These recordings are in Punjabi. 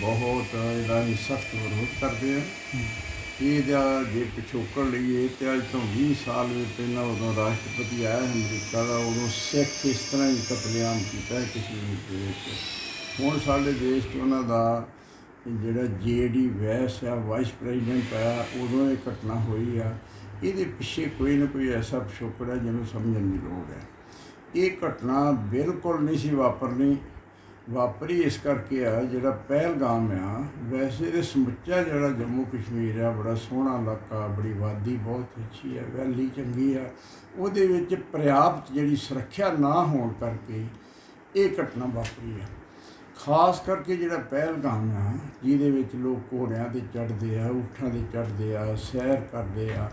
ਬਹੁਤ ਇਹਦਾ ਹੀ ਸਖਤ ਵਿਰੋਧ ਕਰਦੇ ਆ। ਇਹਦਾ ਜੇ ਪਿਛੋਕੜ ਲਈਏ ਤੇ ਅੱਜ ਤੋਂ 20 ਸਾਲ ਵੀ ਪਹਿਲਾਂ ਉਦੋਂ ਰਾਸ਼ਟਰਪਤੀ ਆਇਆ ਅਮਰੀਕਾ ਦਾ ਉਦੋਂ ਸਿੱਖ ਇਸ ਤਰ੍ਹਾਂ ਹੀ ਕਤਲੇਆਮ ਕੀਤਾ ਕਸ਼ਮੀਰ ਦੇ ਵਿੱਚ। ਹੁਣ ਸਾਡੇ ਦੇਸ਼ 'ਚ ਉਹਨਾਂ ਦਾ ਜਿਹੜਾ ਜੇਡੀ ਵੈਸ ਆ ਵਾਈਸ ਪ੍ਰੈਜ਼ੀਡੈਂਟ ਆ ਉਦੋਂ ਇਹ ਘਟਨਾ ਹੋਈ ਆ। ਇਹਦੇ ਪਿੱਛੇ ਕੋਈ ਨਾ ਕੋਈ ਐਸਾ ਪਿਛੋਕੜ ਹੈ ਜਿਹਨੂੰ ਸਮਝਣ ਦੀ ਲੋੜ ਹੈ। ਇਹ ਘਟਨਾ ਬਿਲਕੁਲ ਨਹੀਂ ਸੀ ਵਾਪਰਨੀ। ਵਾਪਰੀ ਇਸ ਕਰਕੇ ਆ, ਜਿਹੜਾ ਪਹਿਲਗਾਮ ਆ, ਵੈਸੇ ਤੇ ਸਮੁੱਚਾ ਜਿਹੜਾ ਜੰਮੂ ਕਸ਼ਮੀਰ ਆ, ਬੜਾ ਸੋਹਣਾ ਇਲਾਕਾ, ਬੜੀ ਵਾਦੀ ਬਹੁਤ ਅੱਛੀ ਹੈ ਵੈਲੀ ਚੰਗੀ ਆ, ਉਹਦੇ ਵਿੱਚ ਪ੍ਰਿਆਪਤ ਜਿਹੜੀ ਸੁਰੱਖਿਆ ਨਾ ਹੋਣ ਕਰਕੇ ਇਹ ਘਟਨਾ ਵਾਪਰੀ ਆ। ਖਾਸ ਕਰਕੇ ਜਿਹੜਾ ਪਹਿਲਗਾਮ ਆ, ਜਿਹਦੇ ਵਿੱਚ ਲੋਕ ਘੋੜਿਆਂ ਤੇ ਚੜ੍ਹਦੇ ਆ, ਊਠਾਂ ਤੇ ਚੜ੍ਹਦੇ ਆ, ਸੈਰ ਕਰਦੇ ਆ,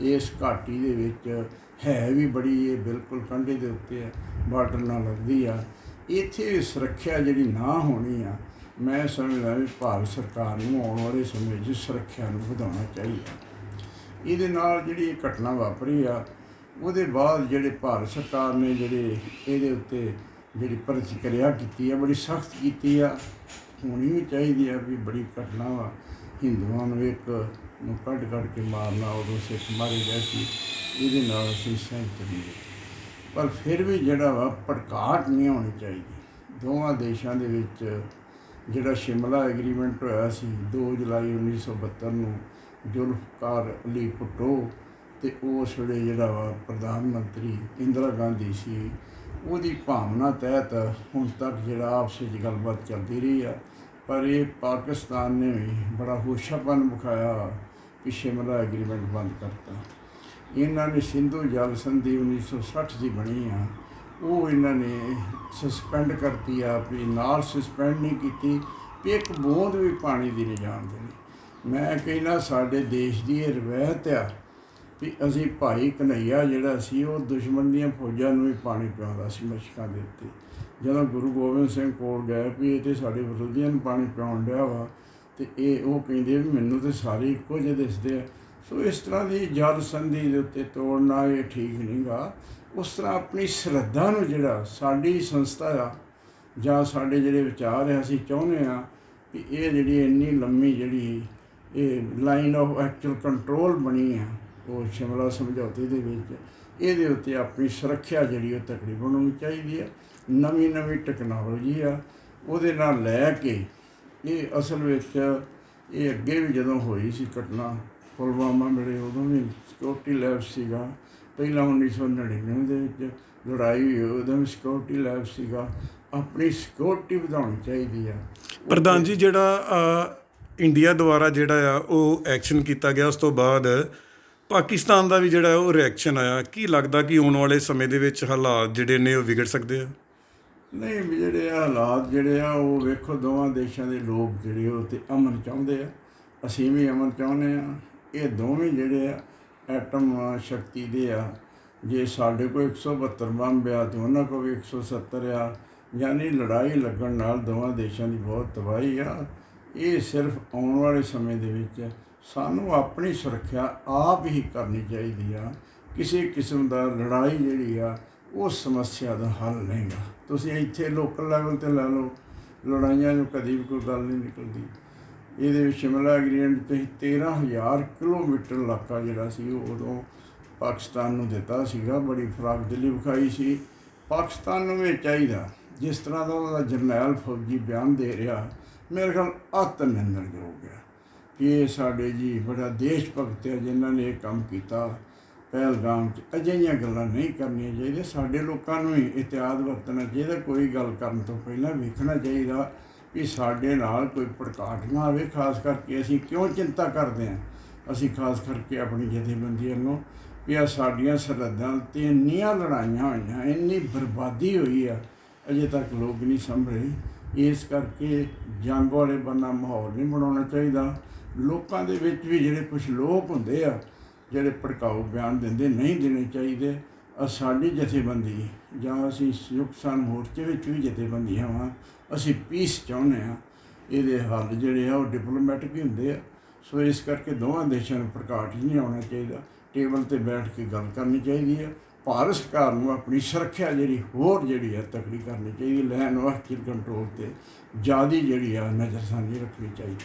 ਇਸ ਘਾਟੀ ਦੇ ਵਿੱਚ ਹੈ ਵੀ ਬੜੀ, ਇਹ ਬਿਲਕੁਲ ਕੰਢੇ ਦੇ ਉੱਤੇ ਆ, ਬਾਰਡਰ ਨਾਲ ਲੱਗਦੀ ਆ। ਇੱਥੇ ਸੁਰੱਖਿਆ ਜਿਹੜੀ ਨਾ ਹੋਣੀ ਆ, ਮੈਂ ਸਮਝਦਾ ਵੀ ਭਾਰਤ ਸਰਕਾਰ ਨੂੰ ਆਉਣ ਵਾਲੇ ਸਮੇਂ 'ਚ ਸੁਰੱਖਿਆ ਨੂੰ ਵਧਾਉਣਾ ਚਾਹੀਦਾ। ਇਹਦੇ ਨਾਲ ਜਿਹੜੀ ਇਹ ਘਟਨਾ ਵਾਪਰੀ ਆ, ਉਹਦੇ ਬਾਅਦ ਜਿਹੜੇ ਭਾਰਤ ਸਰਕਾਰ ਨੇ ਜਿਹੜੇ ਇਹਦੇ ਉੱਤੇ ਜਿਹੜੀ ਪ੍ਰਤੀਕਿਰਿਆ ਕੀਤੀ ਆ, ਬੜੀ ਸਖਤ ਕੀਤੀ ਆ, ਹੋਣੀ ਵੀ ਚਾਹੀਦੀ ਆ ਵੀ ਬੜੀ ਘਟਨਾ ਵਾ। ਹਿੰਦੂਆਂ ਨੂੰ ਇੱਕ ਨੂੰ ਕੱਢ ਕੱਢ ਕੇ ਮਾਰਨਾ, ਉਦੋਂ ਸਿੱਖ ਮਾਰੇ ਗਏ ਸੀ, ਇਹਦੇ ਨਾਲ ਅਸੀਂ ਸਹਿਮਤ ਨਹੀਂ। ਪਰ ਫਿਰ ਵੀ ਜਿਹੜਾ ਵਾ ਭੜਕਾਹਟ ਨਹੀਂ ਹੋਣੀ ਚਾਹੀਦੀ। ਦੋਵਾਂ ਦੇਸ਼ਾਂ ਦੇ ਵਿੱਚ ਜਿਹੜਾ ਸ਼ਿਮਲਾ ਐਗਰੀਮੈਂਟ ਹੋਇਆ ਸੀ 2 ਜੁਲਾਈ 1972 ਨੂੰ ਜ਼ੁਲਫਕਾਰ ਅਲੀ ਭੁੱਟੋ ਤੇ ਉਸ ਵੇਲੇ ਜਿਹੜਾ ਵਾ ਪ੍ਰਧਾਨ ਮੰਤਰੀ ਇੰਦਰਾ ਗਾਂਧੀ ਸੀ, ਉਹਦੀ ਭਾਵਨਾ ਤਹਿਤ ਹੁਣ ਤੱਕ ਜਿਹੜਾ ਆਪਸ ਵਿੱਚ ਗੱਲਬਾਤ ਚੱਲਦੀ ਰਹੀ ਆ। ਪਰ ਇਹ ਪਾਕਿਸਤਾਨ ਨੇ ਵੀ ਬੜਾ ਹੋਸ਼ਾਪਨ ਵਿਖਾਇਆ ਕਿ ਸ਼ਿਮਲਾ ਐਗਰੀਮੈਂਟ ਬੰਦ ਕਰਤਾ। ਇਹਨਾਂ ਨੇ ਸਿੰਧੂ ਜਲ ਸੰਧੀ 1960 ਦੀ ਬਣੀ ਆ। ਉਹ ਇਹਨਾਂ ਨੇ ਸਸਪੈਂਡ ਕਰਤੀ ਆ ਵੀ ਨਾਲ ਸਸਪੈਂਡ ਨਹੀਂ ਕੀਤੀ ਵੀ ਇੱਕ ਬੂੰਦ ਵੀ ਪਾਣੀ ਦੀ ਨਹੀਂ ਜਾਣ ਦੇਣੀ। ਮੈਂ ਕਹਿੰਦਾ ਸਾਡੇ ਦੇਸ਼ ਦੀ ਇਹ ਰਵਾਇਤ ਆ ਵੀ ਅਸੀਂ ਭਾਈ ਕਨਈਆ ਜਿਹੜਾ ਸੀ, ਉਹ ਦੁਸ਼ਮਣ ਦੀਆਂ ਫੌਜਾਂ ਨੂੰ ਵੀ ਪਾਣੀ ਪਿਆਉਂਦਾ ਸੀ, ਮਸ਼ਕਾਂ ਦੇ ਉੱਤੇ। ਜਦੋਂ ਗੁਰੂ ਗੋਬਿੰਦ ਸਿੰਘ ਕੋਲ ਗਏ ਵੀ ਇਹ ਤੇ ਸਾਡੇ ਵਿਰੋਧੀਆਂ ਨੂੰ ਪਾਣੀ ਪਿਆਉਣ ਡਿਆ ਵਾ ਤੇ ਇਹ ਉਹ ਕਹਿੰਦੇ ਵੀ ਮੈਨੂੰ ਤੇ ਸਾਰੇ ਇੱਕੋ ਜਿਹੇ ਦਿਸਦੇ ਆ। ਸੋ ਇਸ ਤਰ੍ਹਾਂ ਦੀ ਜਲ ਸੰਧੀ ਦੇ ਉੱਤੇ ਤੋੜਨਾ ਇਹ ਠੀਕ ਨਹੀਂਗਾ। ਉਸ ਤਰ੍ਹਾਂ ਆਪਣੀ ਸ਼ਰਧਾ ਨੂੰ ਜਿਹੜਾ ਸਾਡੀ ਸੰਸਥਾ ਆ, ਜਾਂ ਸਾਡੇ ਜਿਹੜੇ ਵਿਚਾਰ ਆ, ਅਸੀਂ ਚਾਹੁੰਦੇ ਆ ਕਿ ਇਹ ਜਿਹੜੀ ਇੰਨੀ ਲੰਮੀ ਜਿਹੜੀ ਇਹ ਲਾਈਨ ਆਫ ਐਕਚੁਅਲ ਕੰਟਰੋਲ ਬਣੀ ਆ, ਉਹ ਸ਼ਿਮਲਾ ਸਮਝੌਤੇ ਦੇ ਵਿੱਚ, ਇਹਦੇ ਉੱਤੇ ਆਪਣੀ ਸੁਰੱਖਿਆ ਜਿਹੜੀ ਉਹ ਤਕੜੀ ਬਣਾਉਣੀ ਚਾਹੀਦੀ ਆ। ਨਵੀਂ ਨਵੀਂ ਟੈਕਨੋਲੋਜੀ ਆ, ਉਹਦੇ ਨਾਲ ਲੈ ਕੇ ਇਹ ਅਸਲ ਵਿੱਚ ਇਹ ਅੱਗੇ ਵੀ ਜਦੋਂ ਹੋਈ ਸੀ ਘਟਨਾ ਪੁਲਵਾਮਾ ਮਿਲੇ ਉਦੋਂ ਵੀ ਸਿਕਿਉਰਿਟੀ ਲੈਬ ਸੀਗਾ। ਪਹਿਲਾਂ 1999 ਦੇ ਵਿੱਚ ਲੜਾਈ ਹੋਈ ਉਦੋਂ ਵੀ ਸਿਕਿਉਰਿਟੀ ਲੈਬ ਸੀਗਾ। ਆਪਣੀ ਸਿਕਿਉਰਿਟੀ ਵਧਾਉਣੀ ਚਾਹੀਦੀ ਆ। ਪ੍ਰਧਾਨ ਜੀ ਜਿਹੜਾ ਇੰਡੀਆ ਦੁਆਰਾ ਜਿਹੜਾ ਆ ਉਹ ਐਕਸ਼ਨ ਕੀਤਾ ਗਿਆ ਉਸ ਤੋਂ ਬਾਅਦ ਪਾਕਿਸਤਾਨ ਦਾ ਵੀ ਜਿਹੜਾ ਉਹ ਰਿਐਕਸ਼ਨ ਆਇਆ। ਕੀ ਲੱਗਦਾ ਕਿ ਆਉਣ ਵਾਲੇ ਸਮੇਂ ਦੇ ਵਿੱਚ ਹਾਲਾਤ ਜਿਹੜੇ ਨੇ ਉਹ ਵਿਗੜ ਸਕਦੇ ਆ? ਨਹੀਂ ਜਿਹੜੇ ਆ ਹਾਲਾਤ ਜਿਹੜੇ ਆ ਉਹ ਵੇਖੋ ਦੋਵਾਂ ਦੇਸ਼ਾਂ ਦੇ ਲੋਕ ਜਿਹੜੇ ਉਹ ਤੇ ਅਮਨ ਚਾਹੁੰਦੇ ਆ। ਅਸੀਂ ਵੀ ਅਮਨ ਚਾਹੁੰਦੇ ਆ। ਇਹ ਦੋਵੇਂ ਜਿਹੜੇ ਆ, ਐਟਮ ਸ਼ਕਤੀ ਦੇ ਆ, ਜੇ ਸਾਡੇ ਕੋਲ 172 ਬੰਬ ਆ ਤੇ ਉਹਨਾਂ ਕੋਲ ਵੀ 170 ਆ, ਯਾਨੀ ਲੜਾਈ ਲੱਗਣ ਨਾਲ ਦੋਵਾਂ ਦੇਸ਼ਾਂ ਦੀ ਬਹੁਤ ਤਬਾਹੀ ਆ। ਇਹ ਸਿਰਫ ਆਉਣ ਵਾਲੇ ਸਮੇਂ ਦੇ ਵਿੱਚ ਸਾਨੂੰ ਆਪਣੀ ਸੁਰੱਖਿਆ ਆਪ ਹੀ ਕਰਨੀ ਚਾਹੀਦੀ ਆ। ਕਿਸੇ ਕਿਸਮ ਦਾ ਲੜਾਈ ਜਿਹੜੀ ਆ, ਉਹ ਸਮੱਸਿਆ ਦਾ ਹੱਲ ਨਹੀਂਗਾ ਤੁਸੀਂ ਇੱਥੇ ਲੋਕਲ ਲੈਵਲ ਤੇ ਲੈ ਲਓ, ਲੜਾਈਆਂ ਨੂੰ ਕਦੀ ਵੀ ਕੋਈ ਗੱਲ ਨਹੀਂ ਨਿਕਲਦੀ। ਇਹਦੇ ਵਿੱਚ ਸ਼ਿਮਲਾ ਐਗਰੀਮੈਂਟ ਤੇ 13000 ਕਿਲੋਮੀਟਰ ਇਲਾਕਾ ਜਿਹੜਾ ਸੀ, ਉਹ ਉਦੋਂ ਪਾਕਿਸਤਾਨ ਨੂੰ ਦਿੱਤਾ ਸੀਗਾ। ਬੜੀ ਫਰਾਕ ਦਿਲੀ ਵਿਖਾਈ ਸੀ। ਪਾਕਿਸਤਾਨ ਨੂੰ ਵੀ ਚਾਹੀਦਾ, ਜਿਸ ਤਰ੍ਹਾਂ ਦਾ ਉਹਦਾ ਜਰਨੈਲ ਫੌਜੀ ਬਿਆਨ ਦੇ ਰਿਹਾ, ਮੇਰੇ ਖਿਆਲ ਅਤ ਨਿੰਦਣਯੋਗ ਗਿਆ ਕਿ ਇਹ ਸਾਡੇ ਜੀ ਬੜਾ ਦੇਸ਼ ਭਗਤ ਹੈ, ਜਿਨ੍ਹਾਂ ਨੇ ਇਹ ਕੰਮ ਕੀਤਾ। ਪਹਿਲਗਾਮ 'ਚ ਅਜਿਹੀਆਂ ਗੱਲਾਂ ਨਹੀਂ ਕਰਨੀਆਂ ਚਾਹੀਦੀਆਂ। ਸਾਡੇ ਲੋਕਾਂ ਨੂੰ ਹੀ ਇਤਿਆਦ ਵਰਤਣਾ ਚਾਹੀਦਾ, ਕੋਈ ਗੱਲ ਕਰਨ ਤੋਂ ਪਹਿਲਾਂ ਵੇਖਣਾ ਚਾਹੀਦਾ। ਵੀ ਸਾਡੇ ਨਾਲ ਕੋਈ ਭੜਕਾਟ ਨਾ ਆਵੇ, ਖਾਸ ਕਰਕੇ ਅਸੀਂ ਕਿਉਂ ਚਿੰਤਾ ਕਰਦੇ ਹਾਂ? ਅਸੀਂ ਖਾਸ ਕਰਕੇ ਆਪਣੀ ਜਥੇਬੰਦੀਆਂ ਨੂੰ ਵੀ ਆ ਸਾਡੀਆਂ ਸਰਹੱਦਾਂ ਤੇ ਇੰਨੀਆਂ ਲੜਾਈਆਂ ਹੋਈਆਂ, ਇੰਨੀ ਬਰਬਾਦੀ ਹੋਈ ਆ, ਅਜੇ ਤੱਕ ਲੋਕ ਨਹੀਂ ਸਮਝ ਰਹੇ। ਇਸ ਕਰਕੇ ਜੰਗ ਵਾਲੇ ਬੰਨਾ ਮਾਹੌਲ ਨਹੀਂ ਬਣਾਉਣਾ ਚਾਹੀਦਾ। ਲੋਕਾਂ ਦੇ ਵਿੱਚ ਵੀ ਜਿਹੜੇ ਕੁਝ ਲੋਕ ਹੁੰਦੇ ਆ, ਜਿਹੜੇ ਭੜਕਾਊ ਬਿਆਨ ਦਿੰਦੇ ਨਹੀਂ ਦੇਣੇ ਚਾਹੀਦੇ। ਸਾਡੀ ਜਥੇਬੰਦੀ ਜਾਂ ਅਸੀਂ ਸੰਯੁਕਤ ਮੋਰਚੇ ਵਿੱਚ ਵੀ ਜਥੇਬੰਦੀਆਂ ਵਾਂ ਅਸੀਂ ਪੀਸ ਚਾਹੁੰਦੇ ਆ ਇਹਦੇ ਹੱਲ ਜਿਹੜੇ ਆ ਉਹ ਡਿਪਲੋਮੈਟਿਕ ਹੀ ਹੁੰਦੇ ਆ। ਸੋ ਇਸ ਕਰਕੇ ਦੋਵਾਂ ਦੇਸ਼ਾਂ ਨੂੰ ਪ੍ਰਕਾਟ ਨਹੀਂ ਆਉਣਾ ਚਾਹੀਦਾ। ਟੇਬਲ ਤੇ ਬੈਠ ਕੇ ਗੱਲ ਕਰਨੀ ਚਾਹੀਦੀ ਹੈ ਭਾਰਤ ਸਰਕਾਰ ਨੂੰ ਆਪਣੀ ਸੁਰੱਖਿਆ ਜਿਹੜੀ ਹੋਰ ਜਿਹੜੀ ਹੈ ਤਕੜੀ ਕਰਨੀ ਚਾਹੀਦੀ। ਲੈਂਡ ਵਾਸਟਰ ਕੰਟਰੋਲ ਤੇ ਜਿਆਦੀ ਜਿਹੜੀ ਆ ਨਜ਼ਰਸਾਨੀ ਰੱਖਣੀ ਚਾਹੀਦੀ